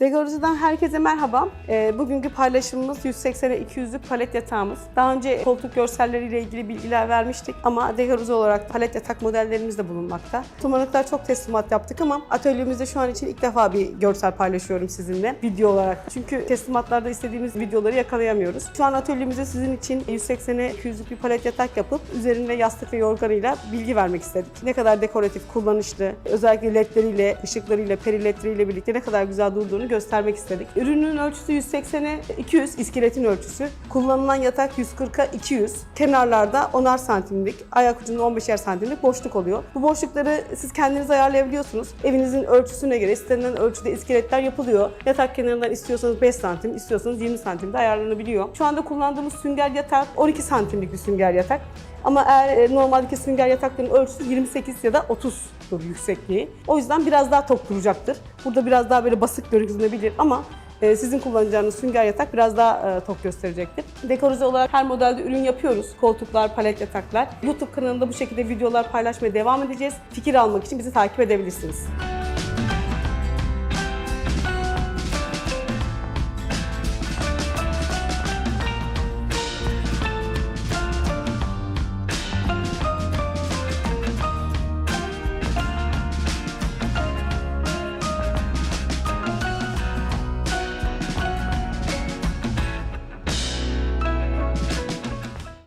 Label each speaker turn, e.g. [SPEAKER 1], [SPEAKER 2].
[SPEAKER 1] Degorzi'den herkese merhaba. Ee, bugünkü paylaşımımız 180'e 200'lük palet yatağımız. Daha önce koltuk görselleriyle ilgili bilgiler vermiştik ama Degorzi olarak palet yatak modellerimiz de bulunmakta. Tumanıklar çok teslimat yaptık ama atölyemizde şu an için ilk defa bir görsel paylaşıyorum sizinle video olarak. Çünkü teslimatlarda istediğimiz videoları yakalayamıyoruz. Şu an atölyemizde sizin için 180'e 200'lük bir palet yatak yapıp üzerinde yastık ve yorganıyla bilgi vermek istedik. Ne kadar dekoratif, kullanışlı, özellikle ledleriyle, ışıklarıyla, periletleriyle birlikte ne kadar güzel durduğunu göstermek istedik. Ürünün ölçüsü 180'e 200, iskeletin ölçüsü. Kullanılan yatak 140'a 200. Kenarlarda 10'ar santimlik, ayak ucunda 15'er santimlik boşluk oluyor. Bu boşlukları siz kendiniz ayarlayabiliyorsunuz. Evinizin ölçüsüne göre istenilen ölçüde iskeletler yapılıyor. Yatak kenarından istiyorsanız 5 santim, istiyorsanız 20 santimde ayarlanabiliyor. Şu anda kullandığımız sünger yatak 12 santimlik bir sünger yatak. Ama eğer e, normaldeki sünger yatakların ölçüsü 28 ya da 30'dur yüksekliği. O yüzden biraz daha tok duracaktır. Burada biraz daha böyle basık görünebilir ama e, sizin kullanacağınız sünger yatak biraz daha e, tok gösterecektir. Dekorize olarak her modelde ürün yapıyoruz. Koltuklar, palet yataklar. YouTube kanalında bu şekilde videolar paylaşmaya devam edeceğiz. Fikir almak için bizi takip edebilirsiniz.